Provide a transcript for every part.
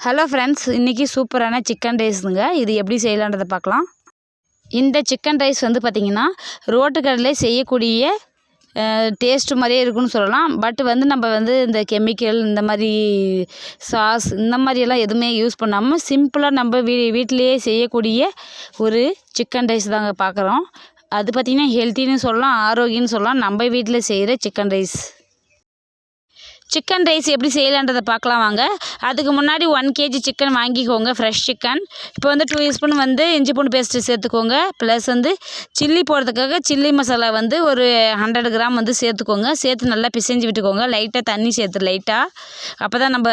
Hello friends இன்றைக்கி சூப்பரான chicken ரைஸுங்க இது எப்படி செய்யலான்றதை பார்க்கலாம். இந்த சிக்கன் ரைஸ் வந்து பார்த்திங்கன்னா ரோட்டு கடையில் செய்யக்கூடிய டேஸ்ட்டு மாதிரியே இருக்குன்னு சொல்லலாம். பட் வந்து நம்ம வந்து இந்த கெமிக்கல் இந்த மாதிரி சாஸ் இந்த மாதிரியெல்லாம் எதுவுமே யூஸ் பண்ணாமல் சிம்பிளாக நம்ம வீ வீட்டிலையே செய்யக்கூடிய ஒரு சிக்கன் ரைஸ் தாங்க பார்க்குறோம் அது பார்த்திங்கன்னா ஹெல்த்தின்னு சொல்லலாம் ஆரோக்கியம்னு சொல்லலாம். நம்ம வீட்டில் செய்கிற சிக்கன் ரைஸ் சிக்கன் ரைஸ் எப்படி செய்யலான்றதை பார்க்கலாம் வாங்க. அதுக்கு முன்னாடி ஒன் கேஜி சிக்கன் வாங்கிக்கோங்க ஃப்ரெஷ் சிக்கன் இப்போ வந்து டூ ஸ்பூன் வந்து இஞ்சி பூண்டு பேஸ்ட்டு சேர்த்துக்கோங்க. ப்ளஸ் வந்து சில்லி போடுறதுக்காக சில்லி மசாலா வந்து ஒரு ஹண்ட்ரட் கிராம் வந்து சேர்த்துக்கோங்க. சேர்த்து நல்லா பிசைஞ்சு விட்டுக்கோங்க. லைட்டாக தண்ணி சேர்த்து லைட்டாக அப்போ தான் நம்ம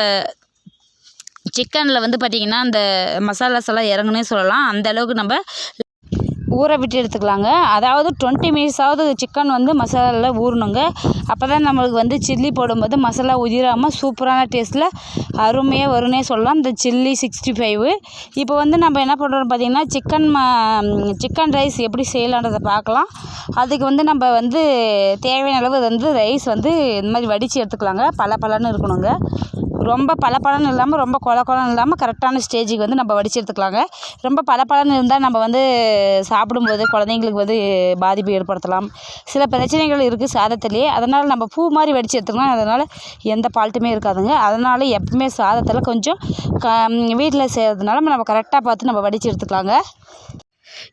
சிக்கனில் வந்து பார்த்திங்கன்னா அந்த மசாலாஸ் எல்லாம் இறங்குனே சொல்லலாம். அந்த அளவுக்கு நம்ம ஊற விட்டு எடுத்துக்கலாங்க. அதாவது டுவெண்ட்டி மினிட்ஸாவது சிக்கன் வந்து மசாலாவில் ஊறணுங்க. அப்போ தான் நம்மளுக்கு வந்து சில்லி போடும்போது மசாலா உதிராமல் சூப்பரான டேஸ்ட்டில் அருமையாக வரும்னே சொல்லலாம். இந்த சில்லி சிக்ஸ்டி ஃபைவு இப்போ வந்து நம்ம என்ன பண்ணுறோம் பார்த்திங்கன்னா சிக்கன் ம சிக்கன் ரைஸ் எப்படி செய்யலான்றதை பார்க்கலாம். அதுக்கு வந்து நம்ம வந்து தேவையான அளவு வந்து ரைஸ் வந்து இந்த மாதிரி வடித்து எடுத்துக்கலாங்க. பல பலன்னு இருக்கணுங்க. ரொம்ப பளபளன்னு இல்லாமல் ரொம்ப கொல கொலன்னு இல்லாமல் கரெக்டான ஸ்டேஜுக்கு வந்து நம்ம வடித்து எடுத்துக்கலாங்க ரொம்ப பளபளன்னு இருந்தால் நம்ம வந்து சாப்பிடும்போது குழந்தைங்களுக்கு வந்து பாதிப்பு ஏற்படுத்தலாம். சில பிரச்சனைகள் இருக்குது சாதத்துலேயே. அதனால் நம்ம பூ மாதிரி வடித்து எடுத்துக்கலாம் அதனால் எந்த ஃபால்ட்டுமே இருக்காதுங்க. அதனால் எப்பவுமே சாதத்தில் கொஞ்சம் க வீட்டில் செய்கிறதுனால நம்ம கரெக்டாக பார்த்து நம்ம வடித்து எடுத்துக்கலாங்க.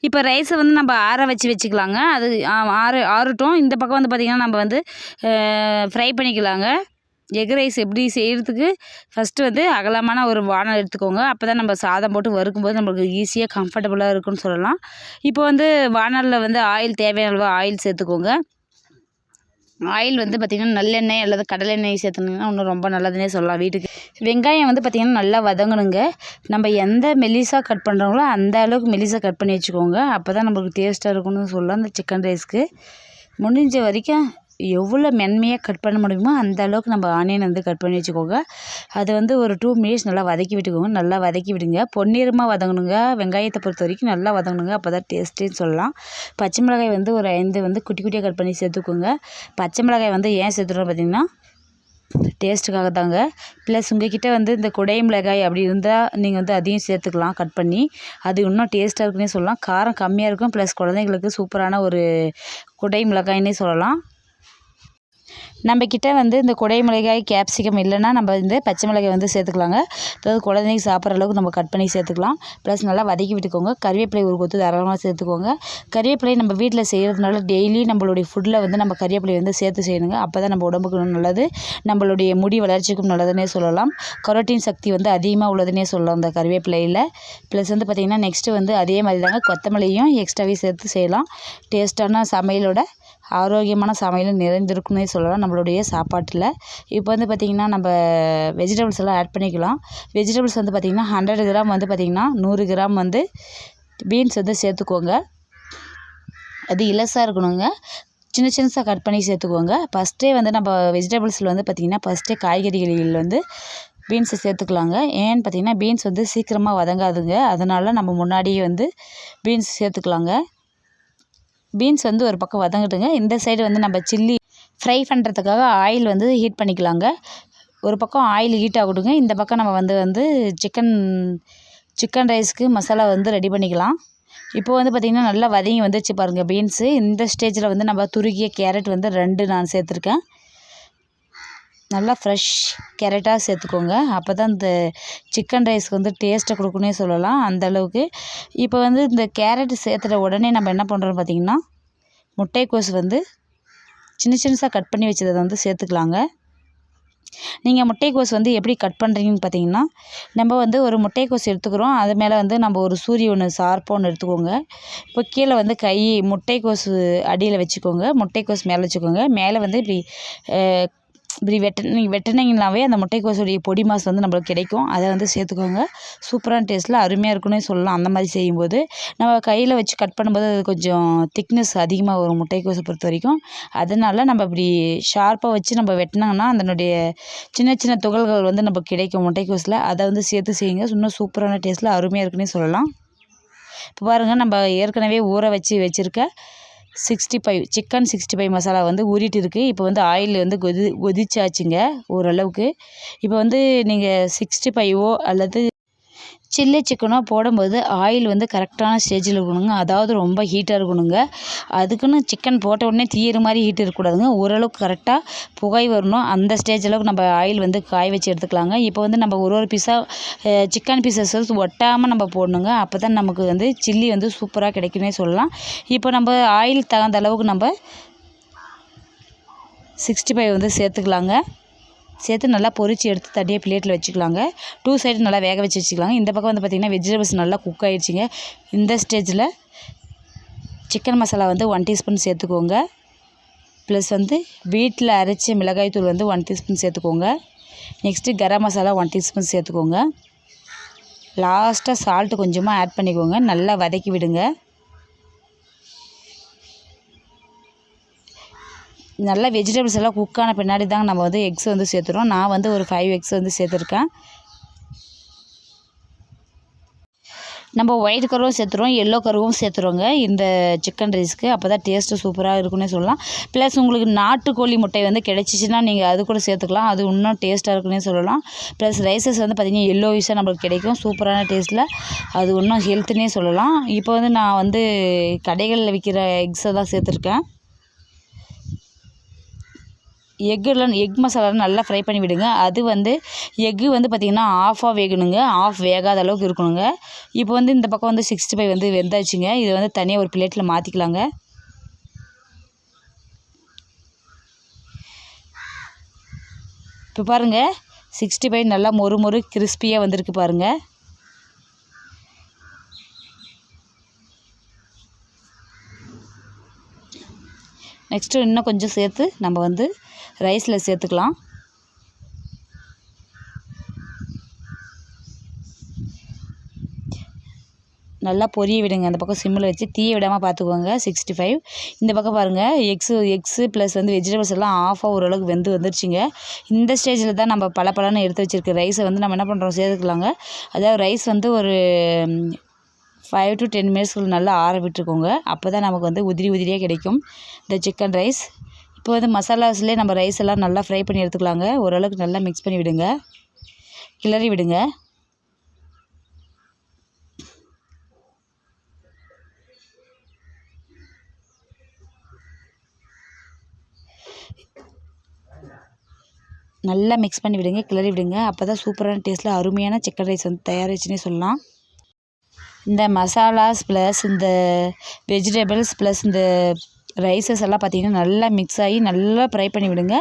இப்போ ரைஸை வந்து நம்ம ஆற வச்சு வச்சுக்கலாங்க. அது ஆறு ஆறட்டும். இந்த பக்கம் வந்து பார்த்திங்கன்னா நம்ம வந்து ஃப்ரை பண்ணிக்கலாங்க. எக் ரைஸ் எப்படி செய்கிறதுக்கு ஃபஸ்ட்டு வந்து அகலமான ஒரு வானல் எடுத்துக்கோங்க. அப்போ தான் நம்ம சாதம் போட்டு வறுக்கும்போது நம்மளுக்கு ஈஸியாக கம்ஃபர்டபுளாக இருக்குன்னு சொல்லலாம். இப்போ வந்து வானலில் வந்து ஆயில் தேவையான அளவு ஆயில் சேர்த்துக்கோங்க. ஆயில் வந்து பார்த்திங்கன்னா நல்லெண்ணெய் அல்லது கடலெண்ணெய் சேர்த்துனீங்கன்னா இன்னும் ரொம்ப நல்லதுன்னே சொல்லலாம் வீட்டுக்கு. வெங்காயம் வந்து பார்த்திங்கன்னா நல்லா வதங்கணுங்க. நம்ம எந்த மெலிசாக கட் பண்ணுறோங்களோ அந்த அளவுக்கு மெலிசாக கட் பண்ணி வச்சுக்கோங்க. அப்போ தான் நம்மளுக்கு டேஸ்ட்டாக இருக்கும்னு சொல்லலாம் அந்த சிக்கன் ரைஸ்க்கு முடிஞ்ச வரைக்கும் எவ்வளோ மென்மையாக கட் பண்ண முடியுமோ அந்த அளவுக்கு நம்ம ஆனியன் வந்து கட் பண்ணி வச்சுக்கோங்க. அதை வந்து ஒரு டூ மினிட்ஸ் நல்லா வதக்கி விட்டுக்கோங்க. நல்லா வதக்கி விடுங்க. பொன்னிறமாக வதங்கணுங்க. வெங்காயத்தை பொறுத்த வரைக்கும் நல்லா வதங்கணுங்க. அப்போ தான் டேஸ்ட்டுன்னு சொல்லலாம். பச்சை மிளகாய் வந்து ஒரு ஐந்து வந்து குட்டி குட்டியாக கட் பண்ணி சேர்த்துக்கோங்க. பச்சை மிளகாய் வந்து ஏன் சேர்த்துறோம் பார்த்திங்கன்னா டேஸ்ட்டுக்காக தாங்க. ப்ளஸ் உங்கள்கிட்ட வந்து இந்த குடை மிளகாய் அப்படி இருந்தால் நீங்கள் வந்து அதையும் சேர்த்துக்கலாம் கட் பண்ணி. அது இன்னும் டேஸ்ட்டாக இருக்குன்னே சொல்லலாம். காரம் கம்மியாக இருக்கும். ப்ளஸ் குழந்தைங்களுக்கு சூப்பரான ஒரு குடை மிளகாய்னே சொல்லலாம். நம்மக்கிட்ட வந்து இந்த குடை மிளகாய் கேப்சிகம் இல்லைன்னா நம்ம இந்த பச்சை மிளகாய் வந்து சேர்த்துக்கலாங்க. அதாவது குழந்தைங்க சாப்பிட்ற அளவுக்கு நம்ம கட் பண்ணி சேர்த்துக்கலாம். ப்ளஸ் நல்லா வதக்கி விட்டுக்கோங்க. கறிவேப்பிலை ஒரு கொத்து தாராளமாக சேர்த்துக்கோங்க. கறிவேப்பிலை நம்ம வீட்டில் செய்கிறதுனால டெய்லி நம்மளுடைய ஃபுட்டில் வந்து நம்ம கறிவேப்பிலை வந்து சேர்த்து செய்யணுங்க. அப்போ தான் நம்ம உடம்புக்கு நல்லது. நம்மளுடைய முடி வளர்ச்சிக்கும் நல்லதுன்னே சொல்லலாம். கரோட்டின் சக்தி வந்து அதிகமாக உள்ளதுன்னே சொல்லலாம் அந்த கறிவேப்பிலையில். ப்ளஸ் வந்து பார்த்திங்கன்னா நெக்ஸ்ட்டு வந்து அதே மாதிரி தாங்க கொத்தமல்லியும் எக்ஸ்ட்ராவே சேர்த்து செய்யலாம். டேஸ்ட்டான சமையலோட ஆரோக்கியமான சமையலும் நிறைந்திருக்குன்னே சொல்லலாம் நம்மளுடைய சாப்பாட்டில். இப்போ வந்து பார்த்திங்கன்னா நம்ம வெஜிடபிள்ஸ் எல்லாம் ஆட் பண்ணிக்கலாம். வெஜிடபிள்ஸ் வந்து பார்த்திங்கன்னா ஹண்ட்ரட் கிராம் வந்து பார்த்திங்கன்னா நூறு கிராம் வந்து பீன்ஸ் வந்து சேர்த்துக்கோங்க. அது இலசாக இருக்கணுங்க. சின்ன சின்னதாக கட் பண்ணி சேர்த்துக்கோங்க. ஃபஸ்ட்டே வந்து நம்ம வெஜிடபிள்ஸில் வந்து பார்த்திங்கன்னா ஃபஸ்ட்டே காய்கறிகளில் வந்து பீன்ஸை சேர்த்துக்கலாங்க. ஏன்னு பார்த்திங்கன்னா பீன்ஸ் வந்து சீக்கிரமாக வதங்காதுங்க. அதனால் நம்ம முன்னாடியே வந்து பீன்ஸ் சேர்த்துக்கலாங்க. பீன்ஸ் வந்து ஒரு பக்கம் வதங்கட்டுங்க. இந்த சைடு வந்து நம்ம சில்லி ஃப்ரை பண்ணுறதுக்காக ஆயில் வந்து ஹீட் பண்ணிக்கலாங்க. ஒரு பக்கம் ஆயில் ஹீட் ஆகட்டுங்க. இந்த பக்கம் நம்ம வந்து வந்து சிக்கன் சிக்கன் ரைஸ்க்கு மசாலா வந்து ரெடி பண்ணிக்கலாம். இப்போ வந்து பார்த்திங்கன்னா நல்லா வதங்கி வந்துச்சு பாருங்கள் பீன்ஸு. இந்த ஸ்டேஜில் வந்து நம்ம துருக்கிய கேரட் வந்து ரெண்டு நான் சேர்த்துருக்கேன். நல்லா ஃப்ரெஷ் கேரட்டாக சேர்த்துக்கோங்க. அப்போ தான் இந்த சிக்கன் ரைஸ்க்கு வந்து டேஸ்ட்டை கொடுக்குன்னே சொல்லலாம். அந்தளவுக்கு இப்போ வந்து இந்த கேரட் சேர்த்துட்ட உடனே நம்ம என்ன பண்ணுறோம் பார்த்திங்கன்னா முட்டைக்கோஸ் வந்து சின்ன சின்னதாக கட் பண்ணி வச்சதை வந்து சேர்த்துக்கலாங்க. நீங்கள் முட்டைக்கோஸ் வந்து எப்படி கட் பண்ணுறீங்கன்னு பார்த்தீங்கன்னா நம்ம வந்து ஒரு முட்டைக்கோஸ் எடுத்துக்கிறோம். அது மேலே வந்து நம்ம ஒரு சூரிய ஒன்று சார்பாக ஒன்று எடுத்துக்கோங்க. இப்போ கீழே வந்து கை முட்டைக்கோஸ் அடியில் வச்சுக்கோங்க. முட்டைக்கோஸ் மேலே வச்சுக்கோங்க. மேலே வந்து இப்படி இப்படி வெட்ட நீங்கள் வெட்டினீங்கனாவே அந்த முட்டைக்கோசுடைய பொடி மாஸ் வந்து நம்மளுக்கு கிடைக்கும். அதை வந்து சேர்த்துக்கோங்க. சூப்பரான டேஸ்ட்டில் அருமையாக இருக்குன்னே சொல்லலாம். அந்த மாதிரி செய்யும்போது நம்ம கையில் வச்சு கட் பண்ணும்போது அது கொஞ்சம் திக்னஸ் அதிகமாக வரும் முட்டைக்கோஸை பொறுத்த வரைக்கும் அதனால் நம்ம இப்படி ஷார்ப்பாக வச்சு நம்ம வெட்டினோங்கன்னா அதனுடைய சின்ன சின்ன துகள்கள் வந்து நம்ம கிடைக்கும் முட்டைக்கோஸில். அதை வந்து சேர்த்து செய்யுங்க. இன்னும் சூப்பரான டேஸ்ட்டில் அருமையாக இருக்குன்னே சொல்லலாம். இப்போ பாருங்கள் நம்ம ஏற்கனவே ஊற வச்சு வச்சுருக்க sixty five chicken sixty five masala வந்து ஊறிட்டு இருக்குது இப்போ வந்து ஆயில் வந்து கொதி கொதிச்சாச்சுங்க ஓரளவுக்கு. இப்போ வந்து நீங்கள் சிக்ஸ்டி ஃபைவோ அல்லது சில்லி சிக்கனாக போடும்போது ஆயில் வந்து கரெக்டான ஸ்டேஜில் இருக்கணுங்க. அதாவது ரொம்ப ஹீட்டாக இருக்கணுங்க. அதுக்குன்னு சிக்கன் போட்ட உடனே தீயிற மாதிரி ஹீட் இருக்கக்கூடாதுங்க. ஓரளவுக்கு கரெக்டாக புகை வரணும். அந்த ஸ்டேஜ் அளவுக்கு நம்ம ஆயில் வந்து காய வச்சு எடுத்துக்கலாங்க. இப்போ வந்து நம்ம ஒரு ஒரு பீஸாக சிக்கன் பீசஸ் ஒட்டாமல் நம்ம போடணுங்க. அப்போ தான் நமக்கு வந்து சில்லி வந்து சூப்பராக கிடைக்குன்னே சொல்லலாம். இப்போ நம்ம ஆயில் தகுந்த அளவுக்கு நம்ம சிக்ஸ்டி ஃபைவ் வந்து சேர்த்துக்கலாங்க. சேர்த்து நல்லா பொறிச்சு எடுத்து தனியாக பிளேட்டில் வச்சுக்கலாங்க. டூ சைடு நல்லா வேக வச்சு வச்சுக்கலாங்க. இந்த பக்கம் வந்து பார்த்திங்கன்னா வெஜிடபிள்ஸ் நல்லா குக் ஆகிடுச்சிங்க இந்த ஸ்டேஜில் சிக்கன் மசாலா வந்து ஒன் டீஸ்பூன் சேர்த்துக்கோங்க. ப்ளஸ் வந்து வீட்டில் அரைச்ச மிளகாய் தூள் வந்து ஒன் டீஸ்பூன் சேர்த்துக்கோங்க. Next garam masala one teaspoon சேர்த்துக்கோங்க. லாஸ்ட்டாக சால்ட்டு கொஞ்சமாக ஆட் பண்ணிக்கோங்க. நல்லா வதக்கி விடுங்க. நல்லா வெஜிடபிள்ஸ் எல்லாம் குக் ஆன பின்னாடி தாங்க நம்ம வந்து எக்ஸ் வந்து சேர்த்துறோம். நான் வந்து ஒரு ஃபைவ் எக்ஸ் வந்து சேர்த்துருக்கேன். நம்ம ஒயிட் கருவும் சேர்த்துறோம் எல்லோ கருவும் சேர்த்துருவோங்க இந்த சிக்கன் ரைஸ்க்கு அப்போ தான் டேஸ்ட்டு சூப்பராக இருக்குன்னே சொல்லலாம். ப்ளஸ் உங்களுக்கு நாட்டுக்கோழி முட்டை வந்து கிடைச்சிச்சின்னா நீங்கள் அது கூட சேர்த்துக்கலாம். அது இன்னும் டேஸ்ட்டாக இருக்குன்னே சொல்லலாம். ப்ளஸ் ரைஸஸ் வந்து பார்த்திங்கன்னா எல்லோ யூஸாக நம்மளுக்கு கிடைக்கும். சூப்பரான டேஸ்ட்டில் அது இன்னும் ஹெல்த்துன்னே சொல்லலாம். இப்போ வந்து நான் வந்து கடைகளில் விற்கிற எக்ஸை தான் சேர்த்துருக்கேன். எக்கில் எக் மசாலா நல்லா ஃப்ரை பண்ணி விடுங்க. அது வந்து எக்கு வந்து பார்த்திங்கன்னா ஆஃபாக வேகணுங்க. ஆஃப் வேகாத அளவுக்கு இருக்கணுங்க. இப்போ வந்து இந்த பக்கம் வந்து சிக்ஸ்டி ஃபைவ் வந்து வெந்தாச்சுங்க. இதை வந்து தனியாக ஒரு பிளேட்டில் மாற்றிக்கலாங்க இப்போ பாருங்கள் சிக்ஸ்டி ஃபைவ் நல்லா மொறு மொறு கிறிஸ்பியாக வந்திருக்கு பாருங்கள் நெக்ஸ்ட்டு இன்னும் கொஞ்சம் சேர்த்து நம்ம வந்து ரைஸில் சேர்த்துக்கலாம். நல்லா பொரிய விடுங்க. அந்த பக்கம் சிம்மில் வச்சு தீய விடாமல் பார்த்துக்கோங்க. சிக்ஸ்டி ஃபைவ் இந்த பக்கம் பாருங்கள் எக்ஸு எக்ஸு ப்ளஸ் வந்து வெஜிடபிள்ஸ் எல்லாம் ஆஃபாக ஓரளவுக்கு வெந்து வந்துருச்சுங்க. இந்த ஸ்டேஜில் தான் நம்ம பல பழன்னு எடுத்து வச்சுருக்க ரைஸை வந்து நம்ம என்ன பண்ணுறோம் சேர்த்துக்கலாங்க. அதாவது ரைஸ் வந்து ஒரு ஃபைவ் டு டென் மினிட்ஸ்க்கு நல்லா ஆற விட்டுருக்கோங்க. அப்போ தான் நமக்கு வந்து உதிரி உதிரியாக கிடைக்கும். இந்த சிக்கன் ரைஸ் இப்போ வந்து மசாலாஸ்லேயே நம்ம ரைஸ் எல்லாம் நல்லா ஃப்ரை பண்ணி எடுத்துக்கலாங்க. ஓரளவுக்கு நல்லா மிக்ஸ் பண்ணி விடுங்க. கிளறி விடுங்க. நல்லா மிக்ஸ் பண்ணி விடுங்க கிளறி விடுங்க. அப்போ தான் சூப்பரான டேஸ்ட்டில் அருமையான சிக்கன் ரைஸ் வந்து தயாரிச்சுன்னே சொல்லலாம். இந்த மசாலாஸ் ப்ளஸ் இந்த வெஜிடபிள்ஸ் ப்ளஸ் இந்த ரைஸஸ் எல்லாம் பார்த்திங்கன்னா நல்லா மிக்ஸ் ஆகி நல்லா ஃப்ரை பண்ணி விடுங்க.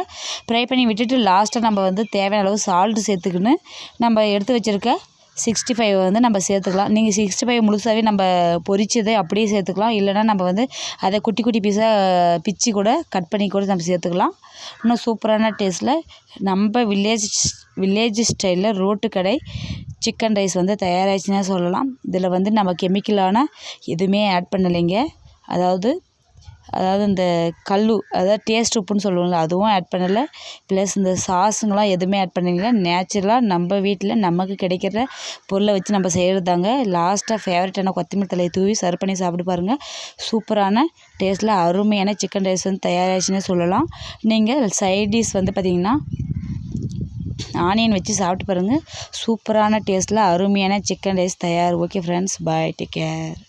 ஃப்ரை பண்ணி விட்டுட்டு லாஸ்ட்டாக நம்ம வந்து தேவையான அளவு சால்ட்டு சேர்த்துக்கின்னு நம்ம எடுத்து வச்சுருக்க சிக்ஸ்டி ஃபைவ் வந்து நம்ம சேர்த்துக்கலாம். நீங்கள் சிக்ஸ்டி ஃபைவ் முழுசாகவே நம்ம பொரிச்சதை அப்படியே சேர்த்துக்கலாம். இல்லைனா நம்ம வந்து அதை குட்டி குட்டி பீஸாக பிச்சு கூட கட் பண்ணி கூட நம்ம சேர்த்துக்கலாம். இன்னும் சூப்பரான டேஸ்ட்டில் நம்ம வில்லேஜ் வில்லேஜ் ஸ்டைலில் ரோட்டு கடை. சிக்கன் ரைஸ் வந்து தயாராகிடுச்சுன்னே சொல்லலாம். இதில் வந்து நம்ம கெமிக்கலான எதுவுமே ஆட் பண்ணலைங்க. அதாவது அதாவது இந்த கல் அதாவது டேஸ்ட் உப்புன்னு சொல்லுவோம்ல அதுவும் ஆட் பண்ணலை. ப்ளஸ் இந்த சாஸுங்கெல்லாம் எதுவுமே ஆட் பண்ணல நேச்சுரலாக நம்ம வீட்டில் நமக்கு கிடைக்கிற பொருளை வச்சு நம்ம செய்கிறது தாங்க லாஸ்ட்டாக ஃபேவரட்டான கொத்தமல்லி தலையை தூவி சர்வ் பண்ணி சாப்பிட்டு பாருங்கள் சூப்பரான டேஸ்ட்டில் அருமையான சிக்கன் ரைஸ் வந்து தயாராகிச்சுன்னே சொல்லலாம். நீங்கள் சைட் டிஷ் வந்து பார்த்திங்கன்னா ஆனியன் வச்சு சாப்பிட்டு பாருங்கள் சூப்பரான டேஸ்ட்டில் அருமையான சிக்கன் ரைஸ் தயார். Okay friends bye take care